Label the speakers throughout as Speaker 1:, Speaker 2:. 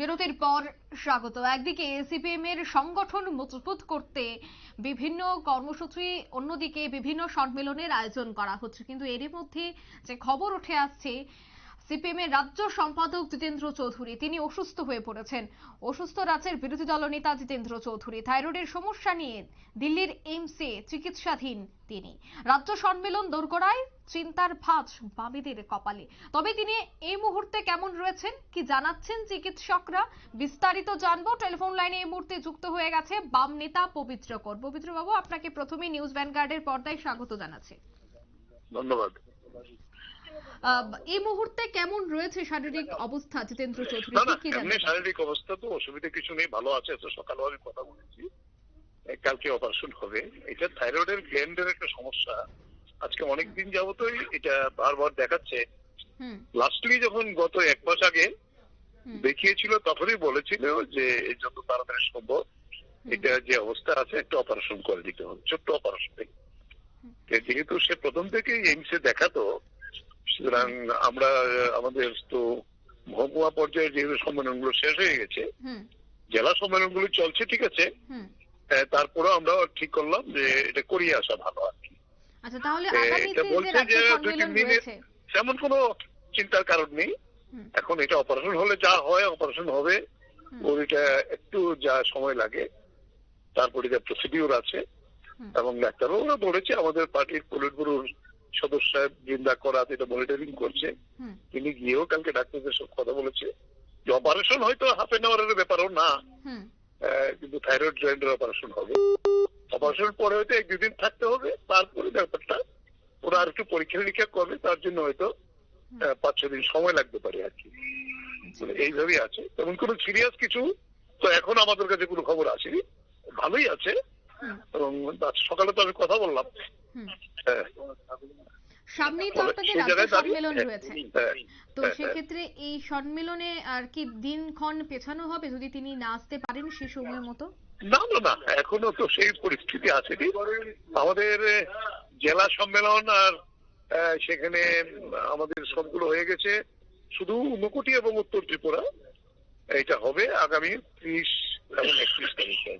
Speaker 1: বিরতির পর স্বাগত। একদিকে সিপিএম এর সংগঠন মজবুত করতে বিভিন্ন কর্মসূচি, অন্যদিকে বিভিন্ন সম্মেলনের আয়োজন করা হচ্ছে। কিন্তু এরই মধ্যে যে খবর উঠে আসছে সিপিএম এর রাজ্য সম্পাদক জিতেন্দ্র চৌধুরী, তিনি অসুস্থ হয়ে পড়েছেন। অসুস্থ রাজ্যের বিরোধী দলনেতা জিতেন্দ্র চৌধুরী, থাইরয়েডের সমস্যা নিয়ে দিল্লির এইমসে চিকিৎসাধীন তিনি। রাজ্য সম্মেলন দোরগোড়ায় চিন্তার ভাঁজ বামেদের কপালে। তবে তিনি এই মুহূর্তে কেমন রয়েছেন, কি জানাচ্ছেন চিকিৎসকরা? বিস্তারিত জানব। টেলিফোন লাইনে এই মুহূর্তে যুক্ত হয়ে গেছে বাম নেতা পবিত্র কর। পবিত্র বাবু আপনাকে প্রথমে নিউজ ভ্যানগার্ডের পর্দায় স্বাগত জানাচ্ছি।
Speaker 2: ধন্যবাদ।
Speaker 1: এই মুহূর্তে কেমন রয়েছে শারীরিক অবস্থা জিতেন্দ্র চৌধুরী?
Speaker 2: না
Speaker 1: কি জানেন
Speaker 2: শারীরিক অবস্থা তো অসুবিধা কিছু নেই ভালো আছে তো সকালেও আমি কথা বলেছি। কালকে অপারেশন হবে। এটা থাইরয়েডের গ্ল্যান্ডের একটা সমস্যা। আজকে অনেক দিন যাবতই এটা বারবার দেখাচ্ছে। লাস্টলি যখন গত এক মাস আগে দেখিয়েছিল তখনই বলেছিল যে যত তাড়াতাড়ি সম্ভব। এটা যে অবস্থা আছে একটা অপারেশন করে দিতে হবে ছোট্ট অপারেশন যেহেতু সে প্রথম থেকেই এইমসে দেখাতো সুতরাং আমরা আমাদের তো মহকুমা পর্যায়ে যেহেতু সম্মেলনগুলো শেষ হয়ে গেছে জেলা সম্মেলনগুলো চলছে ঠিক আছে? তারপরেও আমরা ঠিক করলাম যে এটা করিয়ে আসা ভালো আর কি।
Speaker 1: আচ্ছা তাহলে
Speaker 2: এটা বলছে যে দুই তিন
Speaker 1: রয়েছে।
Speaker 2: তেমন কোনো চিন্তার কারণ নেই। এখন এটা অপারেশন হলে যা হয় অপারেশন হবে। ওর এটা একটু যা সময় লাগে তারপরে যা প্রসিডিউর আছে। এবং ডাক্তারবাবুরা বলেছে আমাদের পার্টির পলিট সদস্য সাহেব বৃন্দা করাত এটা মনিটরিং করছে। তিনি গিয়েও কালকে ডাক্তারদের সব কথা বলেছে। যে অপারেশন হয়তো হাফ এন আওয়ারের ব্যাপারও না কিন্তু থাইরয়েড জয়েন্টের অপারেশন হবে। অপারেশন পরে হয়তো এক দুদিন থাকতে হবে তারপরে ব্যাপারটা ওরা আর একটু পরীক্ষা নিরীক্ষা করবে তার জন্য হয়তো পাঁচ ছ দিন সময় লাগতে পারে আর কি। মানে এইভাবেই আছে। তেমন কোনো সিরিয়াস কিছু তো এখন আমাদের কাছে কোনো খবর আসেনি। ভালোই আছে। এবং সকালে তো আমি কথা বললাম। হ্যাঁ।
Speaker 1: সামনেই তো আপনাদের রাজ্য সম্মেলন
Speaker 2: হ্যাঁ,
Speaker 1: রয়েছে।
Speaker 2: হ্যাঁ,
Speaker 1: তো সেক্ষেত্রে এই সম্মেলনে আর কি দিনক্ষণ পেছানো হবে যদি তিনি না আসতে পারেন সে সময় মতো?
Speaker 2: না না না এখনও তো সেই পরিস্থিতি আসেনি। আমাদের জেলা সম্মেলন আর সেখানে আমাদের সবগুলো হয়ে গেছে। শুধু ঊনকোটি এবং উত্তর ত্রিপুরা এটা হবে আগামী ত্রিশ এবং একত্রিশ তারিখে।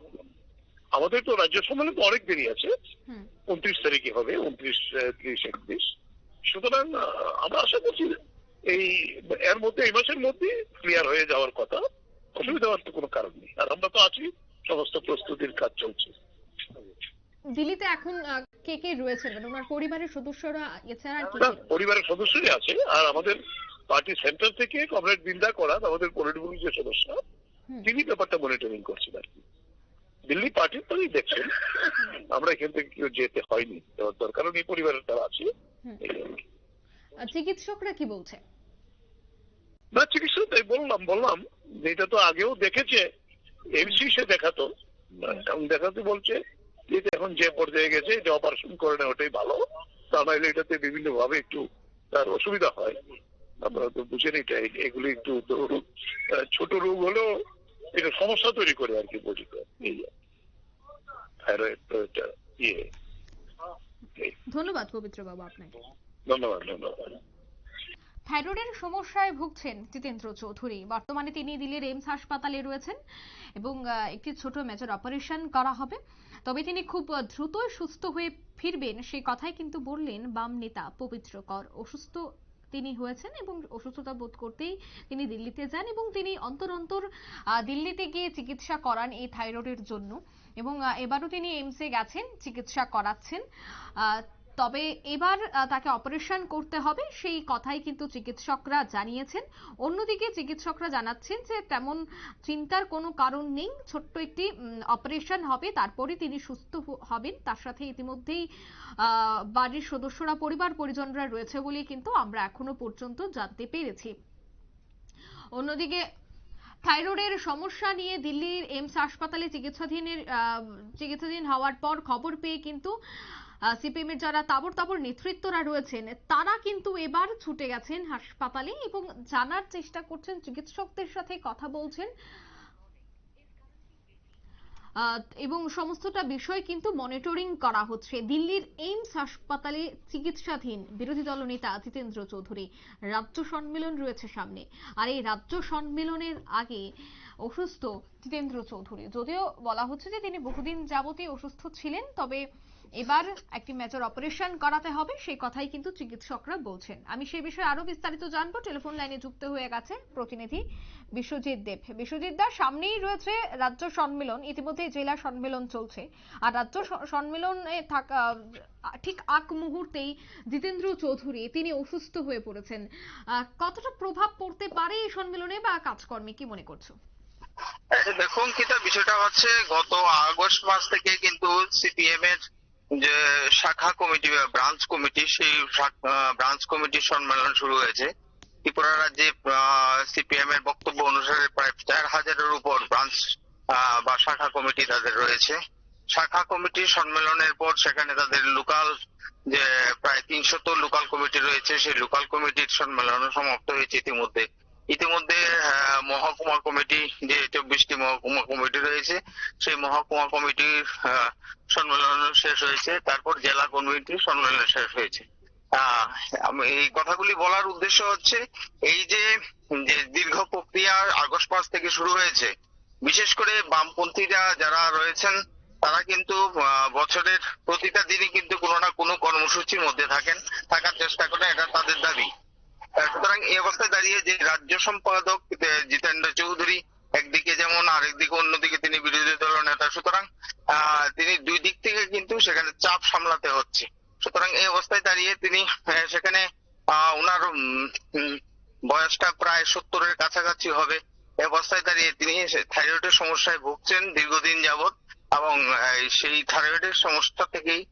Speaker 2: আমাদের তো রাজ্য সম্মেলন তো অনেক দেরি আছে। উনত্রিশ তারিখে হবে উনত্রিশ ত্রিশ একত্রিশ। সুতরাং আমরা আশা করছি এই এর মধ্যে এই মাসের মধ্যে ক্লিয়ার হয়ে যাওয়ার কথা। অসুবিধা হওয়ার তো কোনো কারণ নেই। আর আমরা তো আছি সমস্ত প্রস্তুতির কাজ চলছে।
Speaker 1: দিল্লিতে এখন কে কে রয়েছেন মানে ওনার পরিবারের সদস্যরা এছাড়া আর কে?
Speaker 2: পরিবারের সদস্যই আছে। আর আমাদের পার্টি সেন্টার থেকে কমরেড বিন্দা করা আমাদের পলিটব্যুরো যে সদস্য। তিনি ব্যাপারটা মনিটরিং করছেন আর কি। দিল্লি পার্টির তাই দেখছেন। আমরা এখান থেকে কেউ যেতে হয়নি। দরকার নেই পরিবারের তারা আছে।
Speaker 1: চিকিৎসকরা কি বলছে?
Speaker 2: না চিকিৎসা তাই বললাম বললাম এটা তো আগেও দেখেছে। এমসি সে দেখাতো। এখন দেখাতে বলছে এটা এখন যে পর্যায়ে গেছে এটা অপারেশন করে নেওয়া ওটাই ভালো। তা নাহলে এটাতে বিভিন্ন ভাবে একটু তার অসুবিধা হয়। আপনারা তো বুঝেন এটা। এগুলি একটু তো, ছোট রোগ হলেও এটা সমস্যা তৈরি করে আর কি বডি এই থাইরয়েড তো এটা ইয়ে।
Speaker 1: ধন্যবাদ পবিত্র বাবু আপনাকে।
Speaker 2: ধন্যবাদ ধন্যবাদ।
Speaker 1: থাইরয়েডের সমস্যায় ভুগছেন জিতেন্দ্র চৌধুরী। বর্তমানে তিনি দিল্লির এইমস হাসপাতালে রয়েছেন এবং একটি ছোট মেজর অপারেশন করা হবে। তবে তিনি খুব দ্রুতই সুস্থ হয়ে ফিরবেন সেই কথাই কিন্তু বললেন বাম নেতা পবিত্র কর। অসুস্থ তিনি হয়েছেন এবং অসুস্থতা বোধ করতেই তিনি দিল্লিতে যান এবং তিনি অন্তর অন্তর দিল্লিতে গিয়ে চিকিৎসা করান এই থাইরয়েডের জন্য। এবং এবারও তিনি এইমসে গেছেন, চিকিৎসা করাচ্ছেন। তবে এবার তাকে অপারেশন করতে হবে, সেই কথাই কিন্তু চিকিৎসকরা জানিয়েছেন। অন্যদিকে চিকিৎসকরা জানাচ্ছেন যে তেমন চিন্তার কোনো কারণ নেই, ছোট্ট একটি অপারেশন হবে, তারপরে তিনি সুস্থ হবেন। তার সাথে ইতিমধ্যেই বাড়ির সদস্যরা, পরিবার পরিজনরা রয়েছে বলেই কিন্তু আমরা এখনও পর্যন্ত জানতে পেরেছি। অন্যদিকে থাইরয়েডের সমস্যা নিয়ে দিল্লির এমস হাসপাতালে চিকিৎসাধীনের চিকিৎসাধীন হওয়ার পর খবর পেয়ে কিন্তু সিপিএমের যারা তাবর তাবর নেতৃত্বরা রয়েছেন, তারা কিন্তু এবার ছুটে গেছেন হাসপাতালে এবং জানার চেষ্টা করছেন, চিকিৎসকদের সাথে কথা বলছেন এবং সমস্তটা বিষয় কিন্তু মনিটরিং করা হচ্ছে। দিল্লির এইমস হাসপাতালে চিকিৎসাধীন বিরোধী দল নেতা জিতেন্দ্র চৌধুরী, রাজ্য সম্মেলন রয়েছে সামনে। আর এই রাজ্য সম্মেলনের আগে অসুস্থ জিতেন্দ্র চৌধুরী, যদিও বলা হচ্ছে যে তিনি বহুদিন যাবতই অসুস্থ ছিলেন, তবে এবার একটি মেজর অপারেশন করাতে হবে সেই কথাই কিন্তু চিকিৎসকরা বলছেন। আমি সেই বিষয়ে আরও বিস্তারিত জানব। টেলিফোন লাইনে যুক্ত হয়ে গেছে প্রতিনিধি বিশ্বজিৎ দেব। বিশ্বজিৎ দা সামনেই রয়েছে রাজ্য সম্মেলন। ইতিমধ্যে জেলা সম্মেলন চলছে। আর রাজ্য সম্মেলনে থাকা ঠিক আগ মুহূর্তেই জিতেন্দ্র চৌধুরী তিনি অসুস্থ হয়ে পড়েছেন। কতটা প্রভাব পড়তে পারে এই সম্মেলনে বা কাজকর্মে কি মনে করছ?
Speaker 3: আচ্ছা, দেখুন কিতা বিষয়টা হচ্ছে গত আগস্ট মাস থেকে কিন্তু সিপিএম এর যে শাখা কমিটি বা ব্রাঞ্চ কমিটি, সেই ব্রাঞ্চ কমিটির সম্মেলন শুরু হয়েছে। ত্রিপুরা রাজ্যে সিপিএম এর বক্তব্য অনুসারে প্রায় চার হাজারের উপর ব্রাঞ্চ বা শাখা কমিটি তাদের রয়েছে। শাখা কমিটির সম্মেলনের পর সেখানে তাদের লোকাল যে প্রায় তিনশত লোকাল কমিটি রয়েছে, সেই লোকাল কমিটির সম্মেলন সমাপ্ত হয়েছে ইতিমধ্যে। ইতিমধ্যে মহকুমা কমিটি যে চব্বিশটি মহকুমা কমিটি রয়েছে। সেই মহকুমা কমিটির সম্মেলন শেষ হয়েছে। তারপর জেলা কমিটির সম্মেলন শেষ হয়েছে। এই কথাগুলি বলার উদ্দেশ্য হচ্ছে এই যে দীর্ঘ প্রক্রিয়া আগস্ট মাস থেকে শুরু হয়েছে, বিশেষ করে বামপন্থীরা যারা রয়েছেন, তারা কিন্তু বছরের প্রতিটা দিনই কিন্তু কোনো না কোনো কর্মসূচির মধ্যে থাকেন, থাকার চেষ্টা করেন এটা তাদের দাবি। সুতরাং এই অবস্থায় দাঁড়িয়ে যে রাজ্য সম্পাদক আহ, জিতেন্দ্র চৌধুরী একদিকে যেমন আরেকদিকে অন্যদিকে তিনি বিরোধী দল নেতা সুতরাং আহ, তিনি দুই দিক থেকে কিন্তু সেখানে চাপ সামলাতে হচ্ছে সুতরাং এই অবস্থায় দাঁড়িয়ে তিনি আহ, সেখানে আহ, ওনার উম, উম, বয়সটা প্রায় সত্তরের কাছাকাছি হবে। এ অবস্থায় দাঁড়িয়ে তিনি থাইরয়েডের সমস্যায় ভুগছেন দীর্ঘদিন যাবৎ এবং সেই থাইরয়েডের সমস্যা থেকেই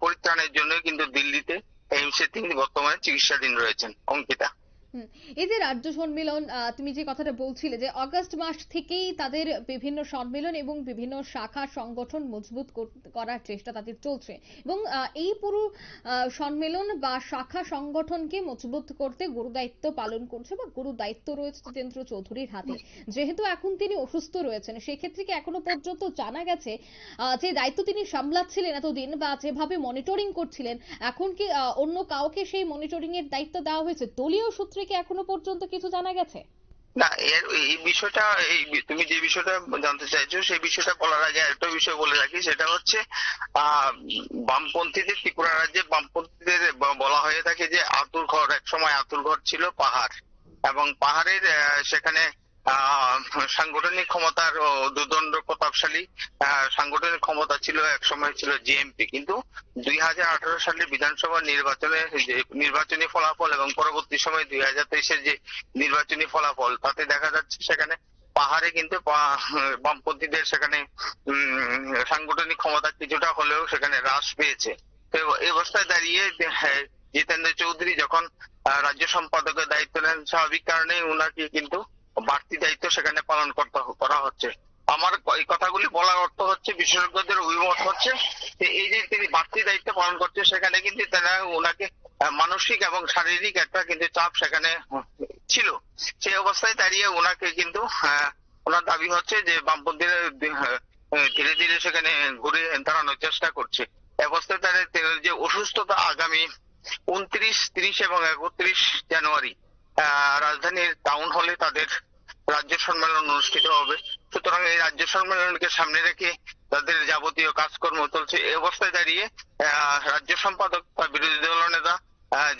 Speaker 3: পরিত্রাণের জন্য কিন্তু দিল্লিতে এইমসে তিনি বর্তমানে চিকিৎসাধীন রয়েছেন। অঙ্কিতা।
Speaker 1: এই যে রাজ্য সম্মেলন তুমি যে কথাটা বলছিলে যে আগস্ট মাস থেকেই তাদের বিভিন্ন সম্মেলন এবং বিভিন্ন শাখা সংগঠন মজবুত করার চেষ্টা তাদের চলছে এবং এই পুরো সম্মেলন বা শাখা সংগঠনকে মজবুত করতে গুরু দায়িত্ব পালন করছে বা গুরু দায়িত্ব রয়েছে জিতেন্দ্র চৌধুরীর হাতে। যেহেতু এখন তিনি অসুস্থ রয়েছেন, সেক্ষেত্রে কি এখনও পর্যন্ত জানা গেছে যে দায়িত্ব তিনি সামলাচ্ছিলেন এতদিন বা যেভাবে মনিটরিং করছিলেন, এখন কি অন্য কাউকে সেই মনিটরিং এর দায়িত্ব দেওয়া হয়েছে? দলীয় সূত্রে কি এখনও পর্যন্ত কিছু জানা গেছে?
Speaker 3: না, এর এই বিষয়টা, এই তুমি যে বিষয়টা জানতে চাইছো, সেই বিষয়টা বলার আগে একটা বিষয় বলে রাখি। সেটা হচ্ছে বামপন্থীদের, ত্রিপুরা রাজ্যে বামপন্থীদের বলা হয়ে থাকে যে আতুর ঘর এক সময় আতুর ঘর ছিল পাহাড়। এবং পাহাড়ের সেখানে সাংগঠনিক ক্ষমতার দুদণ্ড প্রতাপশালী সাংগঠনিক ক্ষমতা ছিল এক সময় ছিল জিএমপি কিন্তু দুই হাজার আঠারো সালের বিধানসভা নির্বাচনে নির্বাচনী ফলাফল এবং পরবর্তী সময় দুই হাজার তেইশের যে নির্বাচনী ফলাফল তাতে দেখা যাচ্ছে সেখানে পাহাড়ে কিন্তু বামপন্থীদের সেখানে সাংগঠনিক ক্ষমতা কিছুটা হলেও সেখানে হ্রাস পেয়েছে। অবস্থায় দাঁড়িয়ে হ্যাঁ, জিতেন্দ্র চৌধুরী যখন রাজ্য সম্পাদকের দায়িত্ব নেন স্বাভাবিক কারণে উনাকে কিন্তু বাড়তি দায়িত্ব সেখানে পালন করতে করা হচ্ছে। আমার এই কথাগুলি বলার অর্থ হচ্ছে বিশেষজ্ঞদের অভিমত হচ্ছে যে এই যে তিনি বাড়তি দায়িত্ব পালন করছে সেখানে কিন্তু তারা ওনাকে মানসিক এবং শারীরিক একটা কিন্তু চাপ সেখানে ছিল। সেই অবস্থায় দাঁড়িয়ে ওনাকে কিন্তু ওনার দাবি হচ্ছে যে বামপন্থীরা আহ, ধীরে ধীরে সেখানে ঘুরে দাঁড়ানোর চেষ্টা করছে। অবস্থায় তিনি যে অসুস্থতা আগামী উনত্রিশ ত্রিশ এবং একত্রিশ জানুয়ারি রাজধানীর টাউন হলে তাদের রাজ্য সম্মেলন অনুষ্ঠিত হবে। সুতরাং এই রাজ্য সম্মেলনকে সামনে রেখে তাদের যাবতীয় কাজকর্ম চলছে। এই অবস্থায় দাঁড়িয়ে রাজ্য সম্পাদক বা বিরোধী দল নেতা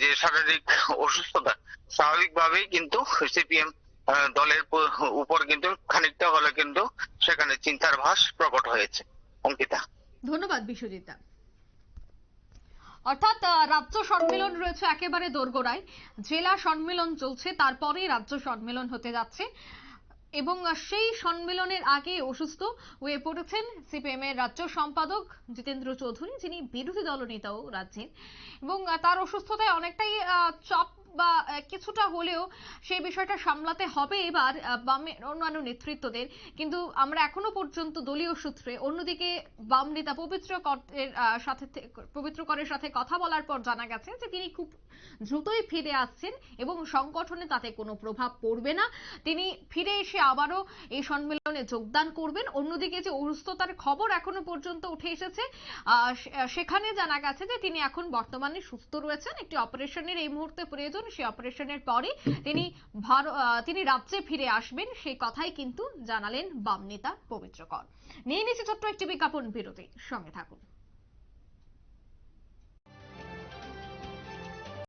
Speaker 3: যে শারীরিক অসুস্থতা, স্বাভাবিকভাবেই কিন্তু সিপিএম দলের উপর কিন্তু খানিকটা হলে কিন্তু সেখানে চিন্তার ভাস প্রকট হয়েছে। অঙ্কিতা।
Speaker 1: ধন্যবাদ বিশ্বজিৎ অর্থাৎ রাজ্য সম্মেলন রয়েছে একেবারে দোরগোড়ায়। জেলা সম্মেলন চলছে তারপরে রাজ্য সম্মেলন হতে যাচ্ছে। এবং সেই সম্মেলনের আগে অসুস্থ হয়ে পড়েছেন সিপিএম এর রাজ্য সম্পাদক জিতেন্দ্র চৌধুরী, যিনি বিরোধী দলনেতাও রাজ্যের। এবং তার অসুস্থতায় অনেকটাই চাপ বা কিছুটা হলেও সেই বিষয়টা সামলাতে হবে এবার বামের অন্যান্য নেতৃত্বদের। কিন্তু আমরা এখনও পর্যন্ত দলীয় সূত্রে অন্যদিকে বাম নেতা পবিত্র করের সাথে পবিত্র করের সাথে কথা বলার পর জানা গেছে যে তিনি খুব দ্রুতই ফিরে আসছেন এবং সংগঠনে তাতে কোনো প্রভাব পড়বে না। তিনি ফিরে এসে আবারও এই সম্মেলনে যোগদান করবেন। অন্যদিকে যে অসুস্থতার খবর এখনও পর্যন্ত উঠে এসেছে সেখানে জানা গেছে যে তিনি এখন বর্তমানে সুস্থ রয়েছেন। একটি অপারেশনের এই মুহূর্তে প্রয়োজন সেই অপারেশনের পরে তিনি তিনি রাজ্যে ফিরে আসবেন। সেই কথাই কিন্তু জানালেন বাম নেতা পবিত্র কর। নিয়ে নিচ্ছে ছোট্ট একটি বিজ্ঞাপন বিরতি। সঙ্গে থাকুন।